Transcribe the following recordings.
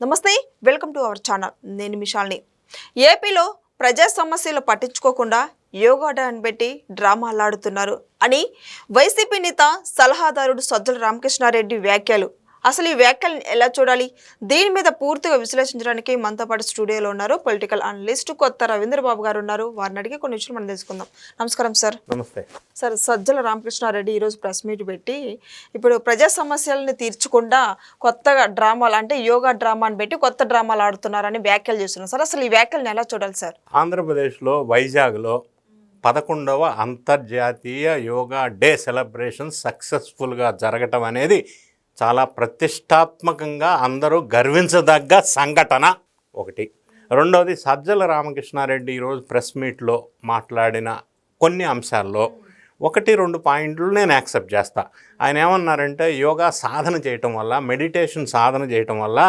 నమస్తే welcome to our channel. నేను మిషాల్ని. ఏపీలో ప్రజా సమస్యలు పట్టించుకోకుండా యోగా డ్యాన్ పెట్టి డ్రామాలాడుతున్నారు అని వైసీపీ నేత సలహాదారుడు సజ్జల రామకృష్ణారెడ్డి వ్యాఖ్యలు. అసలు ఈ వ్యాఖ్యలను ఎలా చూడాలి? దీని మీద పూర్తిగా విశ్లేషించడానికి మనతో పాటు స్టూడియోలో ఉన్నారు పొలిటికల్ అనలిస్ట్ కొత్త రవీంద్ర బాబు గారు ఉన్నారు. వారిని అడిగి కొన్ని విషయాలు మనం తెలుసుకుందాం. నమస్కారం సార్. నమస్తే. సార్ సజ్జల రామకృష్ణారెడ్డి ఈరోజు ప్రెస్ మీట్ పెట్టి ఇప్పుడు ప్రజా సమస్యలను తీర్చకుండా కొత్తగా డ్రామాలు అంటే యోగా డ్రామాని పెట్టి కొత్త డ్రామాలు ఆడుతున్నారని వ్యాఖ్యలు చేస్తున్నారు. సార్ అసలు ఈ వ్యాఖ్యలను ఎలా చూడాలి సార్? ఆంధ్రప్రదేశ్లో వైజాగ్లో పదకొండవ అంతర్జాతీయ యోగా డే సెలబ్రేషన్ సక్సెస్ఫుల్గా జరగటం అనేది చాలా ప్రతిష్టాత్మకంగా అందరూ గర్వించదగ్గ సంఘటన ఒకటి. రెండవది సజ్జల రామకృష్ణారెడ్డి ఈరోజు ప్రెస్ మీట్లో మాట్లాడిన కొన్ని అంశాల్లో ఒకటి రెండు పాయింట్లు నేను యాక్సెప్ట్ చేస్తా. ఆయన ఏమన్నారంటే యోగా సాధన చేయటం వల్ల మెడిటేషన్ సాధన చేయటం వల్ల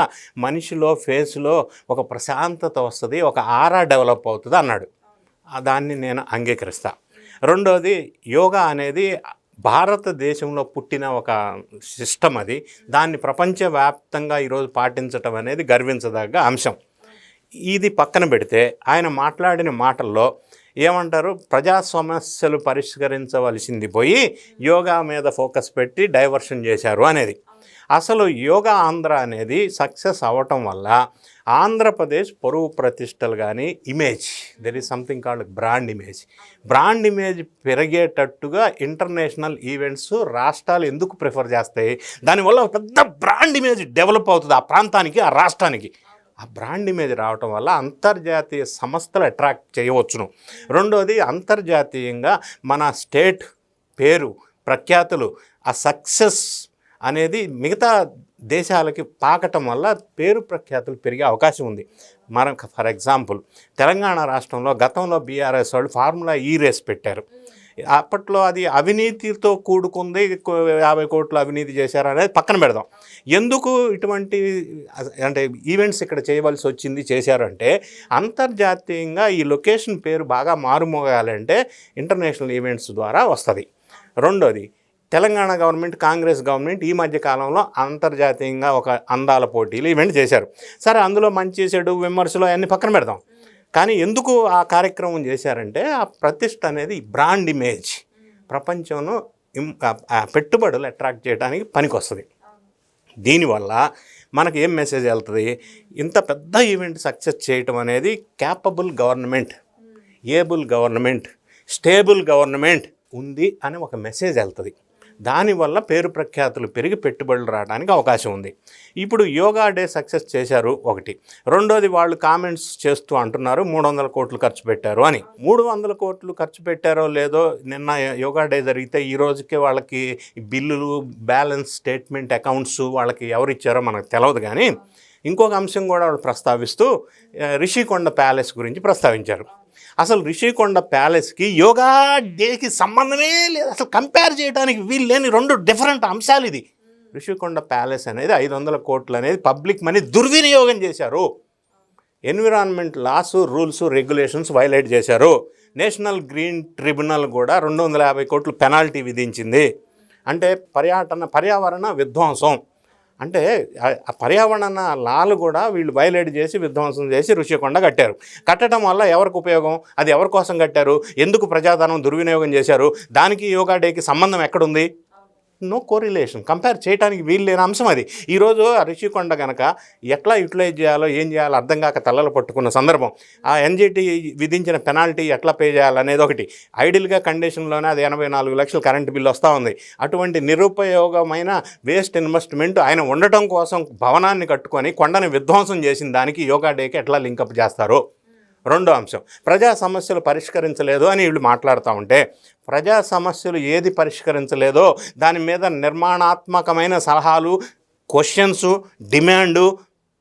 మనిషిలో ఫేస్లో ఒక ప్రశాంతత వస్తుంది ఒక ఆరా డెవలప్ అవుతుంది అన్నాడు. దాన్ని నేను అంగీకరిస్తా. రెండోది యోగా అనేది భారతదేశంలో పుట్టిన ఒక సిస్టమ్ అది. దాన్ని ప్రపంచవ్యాప్తంగా ఈరోజు పాటించటం అనేది గర్వించదగ్గ అంశం. ఇది పక్కన పెడితే ఆయన మాట్లాడిన మాటల్లో ఏమంటారు? ప్రజా సమస్యలు పరిష్కరించవలసింది పోయి యోగా మీద ఫోకస్ పెట్టి డైవర్షన్ చేశారు అనేది. అసలు యోగా ఆంధ్ర అనేది సక్సెస్ అవ్వటం వల్ల ఆంధ్రప్రదేశ్ పరువు ప్రతిష్టలు కానీ image there is something called brand image brand image పెరిగేటట్టుగా international events రాష్ట్రాలు ఎందుకు ప్రిఫర్ చేస్తాయి? దానివల్ల ఒక పెద్ద బ్రాండ్ ఇమేజ్ డెవలప్ అవుతుంది ఆ ప్రాంతానికి ఆ రాష్ట్రానికి. ఆ బ్రాండ్ ఇమేజ్ రావటం వల్ల అంతర్జాతీయ సంస్థలు అట్రాక్ట్ చేయవచ్చును. రెండోది అంతర్జాతీయంగా మన స్టేట్ పేరు ప్రఖ్యాతులు ఆ సక్సెస్ అనేది మిగతా దేశాలకి పాకటం వల్ల పేరు ప్రఖ్యాతులు పెరిగే అవకాశం ఉంది. మనం ఫర్ ఎగ్జాంపుల్ తెలంగాణ రాష్ట్రంలో గతంలో బీఆర్ఎస్ వాళ్ళు ఫార్ములా ఈ రేస్ పెట్టారు. అప్పట్లో అది అవినీతితో కూడుకుంది యాభై కోట్లు అవినీతి చేశారు అనేది పక్కన పెడదాం. ఎందుకు ఇటువంటి అంటే ఈవెంట్స్ ఇక్కడ చేయవలసి వచ్చింది చేశారంటే అంతర్జాతీయంగా ఈ లొకేషన్ పేరు బాగా మారుమోగాలంటే ఇంటర్నేషనల్ ఈవెంట్స్ ద్వారా వస్తుంది. రెండోది తెలంగాణ గవర్నమెంట్ కాంగ్రెస్ గవర్నమెంట్ ఈ మధ్య కాలంలో అంతర్జాతీయంగా ఒక అందాల పోటీలు ఈవెంట్ చేశారు. సరే అందులో మంచి చెడు విమర్శలు అవన్నీ పక్కన పెడదాం. కానీ ఎందుకు ఆ కార్యక్రమం చేశారంటే ఆ ప్రతిష్ట అనేది బ్రాండ్ ఇమేజ్. ప్రపంచంలో పెట్టుబడులు అట్రాక్ట్ చేయడానికి పనికొస్తుంది. దీనివల్ల మనకి ఏం మెసేజ్ వెళ్తుంది? ఇంత పెద్ద ఈవెంట్ సక్సెస్ చేయటం అనేది capable government able government stable government ఉంది అని ఒక మెసేజ్ వెళ్తుంది. దానివల్ల పేరు ప్రఖ్యాతులు పెరిగి పెట్టుబడులు రావడానికి అవకాశం ఉంది. ఇప్పుడు యోగా డే సక్సెస్ చేశారు ఒకటి. రెండోది వాళ్ళు కామెంట్స్ చేస్తూ అంటున్నారు మూడు వందల కోట్లు ఖర్చు పెట్టారు అని. మూడు వందల కోట్లు ఖర్చు పెట్టారో లేదో నిన్న యోగా డే జరిగితే ఈ రోజుకే వాళ్ళకి బిల్లులు బ్యాలెన్స్ స్టేట్మెంట్ అకౌంట్స్ వాళ్ళకి ఎవరు ఇచ్చారో మనకు తెలియదు కానీ ఇంకొక అంశం కూడా వాళ్ళు ప్రస్తావిస్తూ రిషికొండ ప్యాలెస్ గురించి ప్రస్తావించారు. అసలు రిషికొండ ప్యాలెస్కి యోగా డేకి సంబంధమే లేదు. అసలు కంపేర్ చేయడానికి వీలు లేని రెండు డిఫరెంట్ అంశాలు ఇది. రిషికొండ ప్యాలెస్ అనేది ఐదు వందల కోట్లు అనేది పబ్లిక్ మనీ దుర్వినియోగం చేశారు. Environment laws rules regulations violate చేశారు. నేషనల్ గ్రీన్ ట్రిబ్యునల్ కూడా రెండు వందల యాభై కోట్లు పెనాల్టీ విధించింది. అంటే పర్యాటన పర్యావరణ విధ్వంసం. అంటే ఆ- పర్యావరణ లాలు కూడా వీళ్ళు వైలేట్ చేసి విధ్వంసం చేసి ఋషికొండ కట్టారు. కట్టడం వల్ల ఎవరికి ఉపయోగం? అది ఎవరి కోసం కట్టారు? ఎందుకు ప్రజాధనం దుర్వినియోగం చేశారు? దానికి యోగా డేకి సంబంధం ఎక్కడుంది? No correlation. కంపేర్ చేయడానికి వీలు లేని అంశం అది. ఈరోజు ఆ రిషికొండ గనక ఎట్లా యూటిలైజ్ చేయాలో ఏం చేయాలో అర్థం కాక తల్లలు పట్టుకున్న సందర్భం. ఆ ఎన్జిటి విధించిన పెనాల్టీ ఎట్లా పే చేయాలనేది ఒకటి. ఐడియల్గా కండిషన్లోనే అది ఎనభై నాలుగు లక్షల కరెంటు బిల్లు వస్తూ ఉంది. అటువంటి నిరుపయోగమైన వేస్ట్ ఇన్వెస్ట్మెంట్ ఆయన ఉండటం కోసం భవనాన్ని కట్టుకొని కొండని విధ్వంసం చేసిన దానికి యోగా డేకి ఎట్లా లింకప్ చేస్తారు? రెండో అంశం. ప్రజా సమస్యలు పరిష్కరించలేదు అని వీళ్ళు మాట్లాడుతూ ఉంటే ప్రజా సమస్యలు ఏది పరిష్కరించలేదో దాని మీద నిర్మాణాత్మకమైన సలహాలు క్వశ్చన్స్ డిమాండు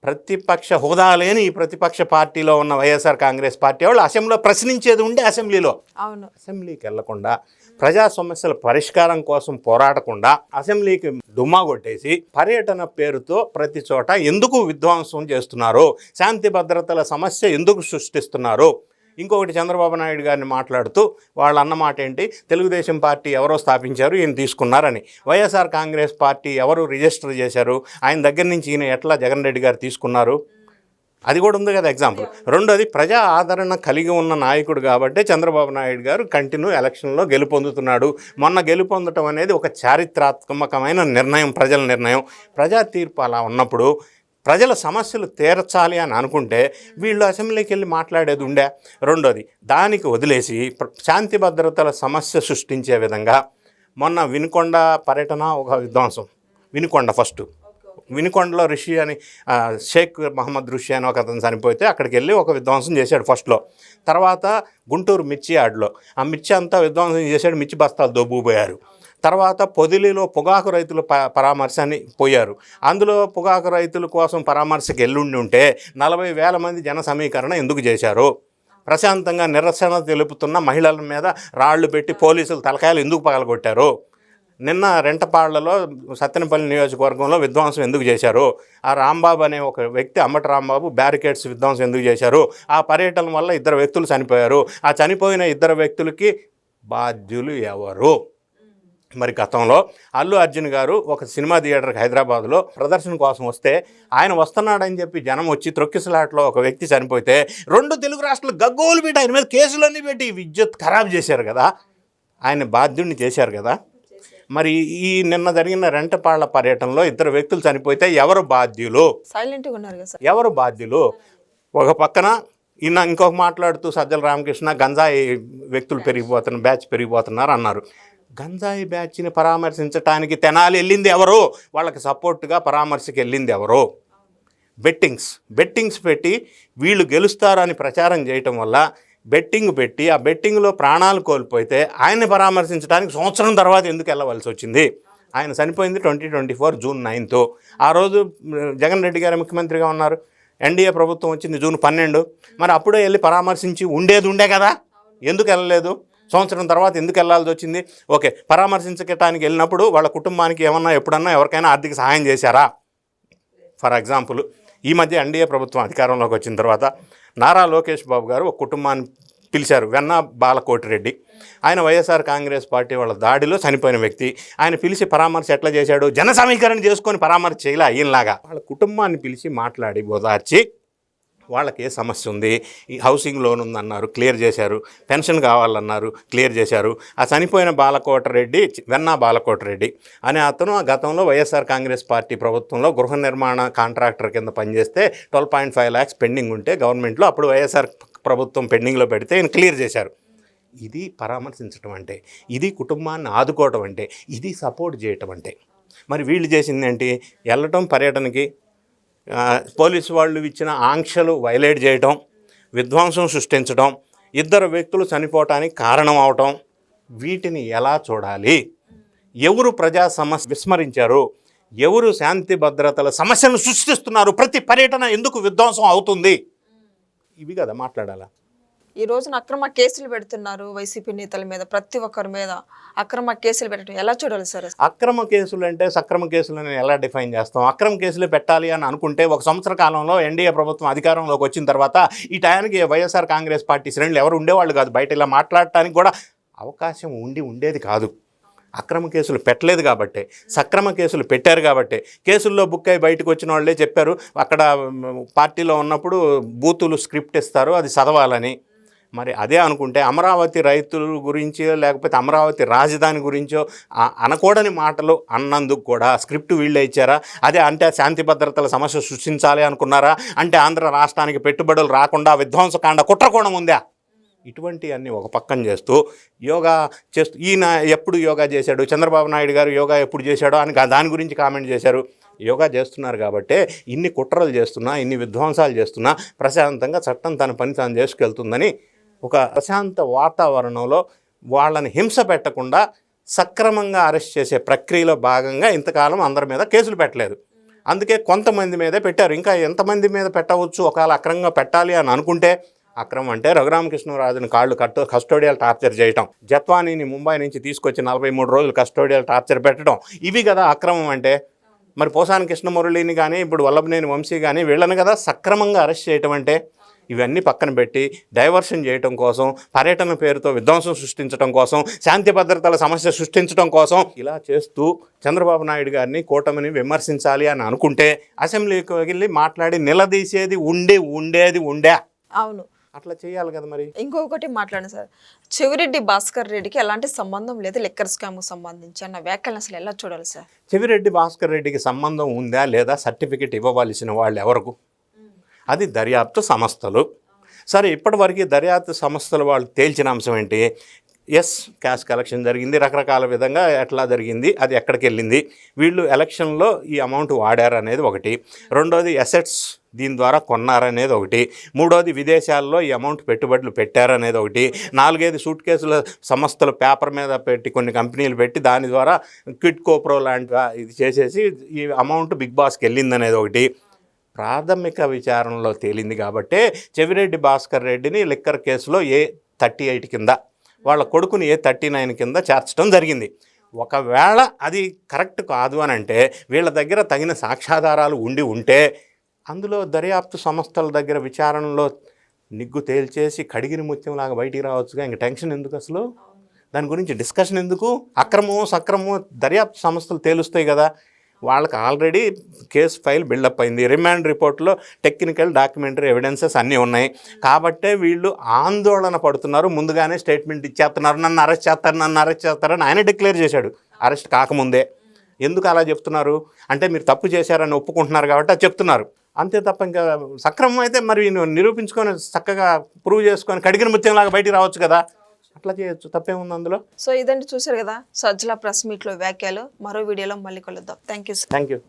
ప్రతిపక్ష హోదా లేని ఈ ప్రతిపక్ష పార్టీలో ఉన్న వైఎస్ఆర్ కాంగ్రెస్ పార్టీ వాళ్ళు అసెంబ్లీలో ప్రశ్నించేది ఉండే అసెంబ్లీలో. అవును. అసెంబ్లీకి వెళ్ళకుండా ప్రజా సమస్యల పరిష్కారం కోసం పోరాడకుండా అసెంబ్లీకి డుమ్మా కొట్టేసి పర్యటన పేరుతో ప్రతి చోట ఎందుకు విధ్వంసం చేస్తున్నారు? శాంతి భద్రతల సమస్య ఎందుకు సృష్టిస్తున్నారు? ఇంకొకటి చంద్రబాబు నాయుడు గారిని మాట్లాడుతూ వాళ్ళ అన్నమాట ఏంటి? తెలుగుదేశం పార్టీ ఎవరో స్థాపించారు ఈయన తీసుకున్నారని. వైఎస్ఆర్ కాంగ్రెస్ పార్టీ ఎవరు రిజిస్టర్ చేశారు? ఆయన దగ్గర నుంచి ఈయన ఎట్లా జగన్ రెడ్డి గారు తీసుకున్నారు? అది కూడా ఉంది కదా ఎగ్జాంపుల్. రెండోది ప్రజా ఆదరణ కలిగి ఉన్న నాయకుడు కాబట్టి చంద్రబాబు నాయుడు గారు కంటిన్యూ ఎలక్షన్లో గెలుపొందుతున్నాడు. మొన్న గెలుపొందటం అనేది ఒక చారిత్రాత్మకమైన నిర్ణయం ప్రజల నిర్ణయం. ప్రజా తీర్పు అలా ఉన్నప్పుడు ప్రజల సమస్యలు తీర్చాలి అని అనుకుంటే వీళ్ళు అసెంబ్లీకి వెళ్ళి మాట్లాడేది ఉండే. రెండోది దానికి వదిలేసి శాంతి భద్రతల సమస్య సృష్టించే విధంగా మొన్న వినుకొండ పర్యటన ఒక విధ్వంసం. వినుకొండ ఫస్ట్. వినుకొండలో రిషి అని షేక్ మహమ్మద్ రుషి అని ఒక అతను చనిపోతే అక్కడికి వెళ్ళి ఒక విధ్వంసం చేశాడు ఫస్ట్లో. తర్వాత గుంటూరు మిర్చి యార్డ్లో. ఆ మిర్చి అంతా విధ్వంసం చేశాడు మిర్చి బస్తాలు దొబ్బుపోయారు తర్వాత పొదిలిలో పొగాకు రైతుల ప పరామర్శాన్ని పోయారు. అందులో పొగాకు రైతుల కోసం పరామర్శకు ఎల్లుండి ఉంటే నలభై వేల మంది జన సమీకరణ ఎందుకు చేశారు? ప్రశాంతంగా నిరసన తెలుపుతున్న మహిళల మీద రాళ్ళు పెట్టి పోలీసులు తలకాయలు ఎందుకు పగలగొట్టారు? నిన్న రెంటపాళ్ళలో సత్తెనపల్లి నియోజకవర్గంలో విధ్వంసం ఎందుకు చేశారు? ఆ రాంబాబు అనే ఒక వ్యక్తి అమ్మటి రాంబాబు బ్యారికేడ్స్ విధ్వంసం ఎందుకు చేశారు? ఆ పర్యటన వల్ల ఇద్దరు వ్యక్తులు చనిపోయారు. ఆ చనిపోయిన ఇద్దరు వ్యక్తులకి బాధ్యులు ఎవరు? మరి గతంలో అల్లు అర్జున్ గారు ఒక సినిమా థియేటర్కి హైదరాబాద్లో ప్రదర్శన కోసం వస్తే ఆయన వస్తున్నాడని చెప్పి జనం వచ్చి త్రొక్కిసలాట్లో ఒక వ్యక్తి చనిపోతే రెండు తెలుగు రాష్ట్రాలు గగ్గోలు పెట్టి ఆయన మీద కేసులన్నీ పెట్టి విద్యుత్ ఖరాబ్ చేశారు కదా. ఆయన బాధ్యుడిని చేశారు కదా. మరి ఈ నిన్న జరిగిన రెంటపాళ్ళ పర్యటనలో ఇద్దరు వ్యక్తులు చనిపోతే ఎవరు బాధ్యులు? సైలెంట్గా ఉన్నారు కదా సార్. ఎవరు బాధ్యులు? ఒక పక్కన ఈయన ఇంకొక మాట్లాడుతూ సజ్జల రామకృష్ణ గంజాయి వ్యక్తులు పెరిగిపోతున్న బ్యాచ్ పెరిగిపోతున్నారు అన్నారు. గంజాయి బ్యాచ్ని పరామర్శించడానికి తెనాలి వెళ్ళింది ఎవరు? వాళ్ళకి సపోర్ట్గా పరామర్శకి వెళ్ళింది ఎవరు? బెట్టింగ్స్. బెట్టింగ్స్ పెట్టి వీళ్ళు గెలుస్తారని ప్రచారం చేయటం వల్ల బెట్టింగ్ పెట్టి ఆ బెట్టింగ్లో ప్రాణాలు కోల్పోతే ఆయన్ని పరామర్శించడానికి సంవత్సరం తర్వాత ఎందుకు వెళ్ళవలసి వచ్చింది? ఆయన చనిపోయింది twenty twenty four June ninth. ఆ రోజు జగన్ రెడ్డి గారు ముఖ్యమంత్రిగా ఉన్నారు. ఎన్డీఏ ప్రభుత్వం వచ్చింది జూన్ పన్నెండు. మరి అప్పుడే వెళ్ళి పరామర్శించి ఉండేది ఉండే కదా? ఎందుకు వెళ్ళలేదు? సంవత్సరం తర్వాత ఎందుకు వెళ్ళాల్సి వచ్చింది? ఓకే పరామర్శించటానికి వెళ్ళినప్పుడు వాళ్ళ కుటుంబానికి ఏమన్నా ఎప్పుడన్నా ఎవరికైనా ఆర్థిక సహాయం చేశారా? ఫర్ ఎగ్జాంపుల్ ఈ మధ్య ఎన్డీఏ ప్రభుత్వం అధికారంలోకి వచ్చిన తర్వాత నారా లోకేష్ బాబు గారు ఒక కుటుంబాన్ని పిలిచారు వెన్న బాలకోటిరెడ్డి. ఆయన వైఎస్ఆర్ కాంగ్రెస్ పార్టీ వాళ్ళ దాడిలో చనిపోయిన వ్యక్తి. ఆయన పిలిచి పరామర్శ ఎట్లా చేశాడు? జన సమీకరణ చేసుకొని పరామర్శ చేయలే అయ్యేలాగా వాళ్ళ కుటుంబాన్ని పిలిచి మాట్లాడి ఓదార్చి వాళ్ళకి ఏ సమస్య ఉంది. ఈ హౌసింగ్ లోన్ ఉందన్నారు క్లియర్ చేశారు. పెన్షన్ కావాలన్నారు క్లియర్ చేశారు. ఆ చనిపోయిన బాలకోటరెడ్డి వెన్నా బాలకోటరెడ్డి అనే అతను ఆ గతంలో వైఎస్ఆర్ కాంగ్రెస్ పార్టీ ప్రభుత్వంలో గృహ నిర్మాణ కాంట్రాక్టర్ కింద పనిచేస్తే twelve point five lakhs pending ఉంటే గవర్నమెంట్లో అప్పుడు వైఎస్ఆర్ ప్రభుత్వం పెండింగ్లో పెడితే ఆయన క్లియర్ చేశారు. ఇది పరామర్శించడం అంటే ఇది కుటుంబాన్ని ఆదుకోవటం అంటే ఇది సపోర్ట్ చేయటం అంటే. మరి వీళ్ళు చేసింది ఏంటి? వెళ్ళటం పర్యటనకి పోలీసు వాళ్ళు ఇచ్చిన ఆంక్షలు వైలేట్ చేయటం విధ్వంసం సృష్టించడం ఇద్దరు వ్యక్తులు చనిపోవటానికి కారణం అవటం వీటిని ఎలా చూడాలి? ఎవరు ప్రజా సమస్య విస్మరించారు? ఎవరు శాంతి భద్రతల సమస్యను సృష్టిస్తున్నారు? ప్రతి పర్యటన ఎందుకు విధ్వంసం అవుతుంది? ఇవి కదా మాట్లాడాలా? ఈ రోజున అక్రమ కేసులు పెడుతున్నారు వైసీపీ నేతల మీద ప్రతి ఒక్కరి మీద. అక్రమ కేసులు పెట్టడం ఎలా చూడాలి సార్ అక్రమ కేసులు అంటే సక్రమ కేసులను ఎలా డిఫైన్ చేస్తాం? అక్రమ కేసులు పెట్టాలి అని అనుకుంటే ఒక సంవత్సర కాలంలో ఎన్డీఏ ప్రభుత్వం అధికారంలోకి వచ్చిన తర్వాత ఈ టయానికి వైఎస్ఆర్ కాంగ్రెస్ పార్టీ శ్రేణులు ఎవరు ఉండేవాళ్ళు కాదు. బయట ఇలా మాట్లాడటానికి కూడా అవకాశం ఉండి ఉండేది కాదు. అక్రమ కేసులు పెట్టలేదు కాబట్టి సక్రమ కేసులు పెట్టారు కాబట్టి. కేసుల్లో బుక్ అయి బయటకు వచ్చిన వాళ్ళే చెప్పారు అక్కడ పార్టీలో ఉన్నప్పుడు బూతులు స్క్రిప్ట్ ఇస్తారు అది చదవాలని. మరి అదే అనుకుంటే అమరావతి రైతుల గురించి లేకపోతే అమరావతి రాజధాని గురించో అనకూడని మాటలు అన్నందుకు కూడా స్క్రిప్ట్ వీళ్ళే ఇచ్చారా? అదే అంటే శాంతి భద్రతల సమస్య సృష్టించాలి అనుకున్నారా? అంటే ఆంధ్ర రాష్ట్రానికి పెట్టుబడులు రాకుండా విధ్వంసకాండ కుట్రకోణం ఉందా? ఇటువంటివన్నీ ఒక పక్కన చేస్తూ యోగా చేస్తూ ఈయన ఎప్పుడు యోగా చేశాడు? చంద్రబాబు నాయుడు గారు యోగా ఎప్పుడు చేశాడో అని దాని గురించి కామెంట్ చేశారు. యోగా చేస్తున్నారు కాబట్టే ఇన్ని కుట్రలు చేస్తున్నా ఇన్ని విధ్వంసాలు చేస్తున్నా ప్రశాంతంగా చట్టం తన పని తాను చేసుకెళ్తుందని ఒక ప్రశాంత వాతావరణంలో వాళ్ళని హింస పెట్టకుండా సక్రమంగా అరెస్ట్ చేసే ప్రక్రియలో భాగంగా ఇంతకాలం అందరి మీద కేసులు పెట్టలేదు. అందుకే కొంతమంది మీదే పెట్టారు. ఇంకా ఎంతమంది మీద పెట్టవచ్చు? ఒకవేళ అక్రమంగా పెట్టాలి అని అనుకుంటే అక్రమం అంటే రఘురామకృష్ణరాజుని కాళ్ళు కట్టు కస్టోడియల్ టార్చర్ చేయటం. జత్వానీని ముంబై నుంచి తీసుకొచ్చి నలభై మూడు రోజులు కస్టోడియల్ టార్చర్ పెట్టడం. ఇవి కదా అక్రమం అంటే. మరి పోసాని కృష్ణమురళిని కానీ ఇప్పుడు వల్లభనేని వంశీ కానీ వీళ్ళని కదా సక్రమంగా అరెస్ట్ చేయటం అంటే. ఇవన్నీ పక్కన పెట్టి డైవర్షన్ చేయటం కోసం పర్యటన పేరుతో విధ్వంసం సృష్టించడం కోసం శాంతి భద్రతల సమస్య సృష్టించడం కోసం ఇలా చేస్తూ చంద్రబాబు నాయుడు గారిని కూటమిని విమర్శించాలి అని అనుకుంటే అసెంబ్లీకి వెళ్ళి మాట్లాడి నిలదీసేది ఉండి ఉండేది ఉండే. అవును. అట్లా చేయాలి కదా మరి. ఇంకొకటి మాట్లాడండి సార్. చెవిరెడ్డి భాస్కర్ రెడ్డికి ఎలాంటి సంబంధం లేదు లిక్కర్ స్కామ్కు సంబంధించి అన్న వ్యాఖ్యలను అసలు ఎలా చూడాలి సార్? చెవిరెడ్డి భాస్కర్ రెడ్డికి సంబంధం ఉందా లేదా? సర్టిఫికెట్ ఇవ్వవలసిన వాళ్ళు ఎవరకు? అది దర్యాప్తు సంస్థలు. సరే ఇప్పటివరకు దర్యాప్తు సంస్థలు వాళ్ళు తేల్చిన అంశం ఏంటి? ఎస్ క్యాష్ కలెక్షన్ జరిగింది రకరకాల విధంగా ఎట్లా జరిగింది అది ఎక్కడికి వెళ్ళింది వీళ్ళు ఎలక్షన్లో ఈ అమౌంట్ వాడారు అనేది ఒకటి. రెండోది అసెట్స్ దీని ద్వారా కొన్నారనేది ఒకటి. మూడోది విదేశాల్లో ఈ అమౌంట్ పెట్టుబడులు పెట్టారనేది ఒకటి. నాలుగైదు సూట్ కేసుల సంస్థలు పేపర్ మీద పెట్టి కొన్ని కంపెనీలు పెట్టి దాని ద్వారా క్విట్ కోప్రో లాంటి ఇది చేసేసి ఈ అమౌంట్ బిగ్ బాస్కి వెళ్ళిందనేది ఒకటి. ప్రాథమిక విచారణలో తేలింది కాబట్టే చెవిరెడ్డి భాస్కర్ రెడ్డిని లిక్కర్ కేసులో ఏ థర్టీ ఎయిట్ కింద వాళ్ళ కొడుకుని ఏ థర్టీ నైన్ కింద చేర్చడం జరిగింది. ఒకవేళ అది కరెక్ట్ కాదు అని అంటే వీళ్ళ దగ్గర తగిన సాక్ష్యాధారాలు ఉండి ఉంటే అందులో దర్యాప్తు సంస్థల దగ్గర విచారణలో నిగ్గు తేల్చేసి కడిగిన ముత్యంలాగా బయటికి రావచ్చుగా? ఇంక టెన్షన్ ఎందుకు అసలు? దాని గురించి డిస్కషన్ ఎందుకు? అక్రమం సక్రమం దర్యాప్తు సంస్థలు తేలుస్తాయి కదా. వాళ్ళకి ఆల్రెడీ కేసు ఫైల్ బిల్డప్ అయింది. రిమాండ్ రిపోర్ట్లో టెక్నికల్ డాక్యుమెంటరీ ఎవిడెన్సెస్ అన్నీ ఉన్నాయి. కాబట్టే వీళ్ళు ఆందోళన పడుతున్నారు. ముందుగానే స్టేట్మెంట్ ఇచ్చేస్తున్నారు. నన్ను అరెస్ట్ చేస్తారు నన్ను అరెస్ట్ చేస్తారని ఆయన డిక్లేర్ చేశాడు. అరెస్ట్ కాకముందే. ఎందుకు అలా చెప్తున్నారు? అంటే మీరు తప్పు చేశారని ఒప్పుకుంటున్నారు కాబట్టి అది చెప్తున్నారు. అంతే తప్ప ఇంకా సక్రమం అయితే మరి నిరూపించుకొని చక్కగా ప్రూవ్ చేసుకొని కడిగిన ముత్యంలాగా బయటికి రావచ్చు కదా. అట్లా చేయొచ్చు. తప్పేముంది అందులో? సో ఇదండి చూసారు కదా. సజ్జల ప్రెస్ మీట్లో వ్యాఖ్యలు. మరో వీడియోలో మళ్ళీ కలుద్దాం. Thank you sir. Thank you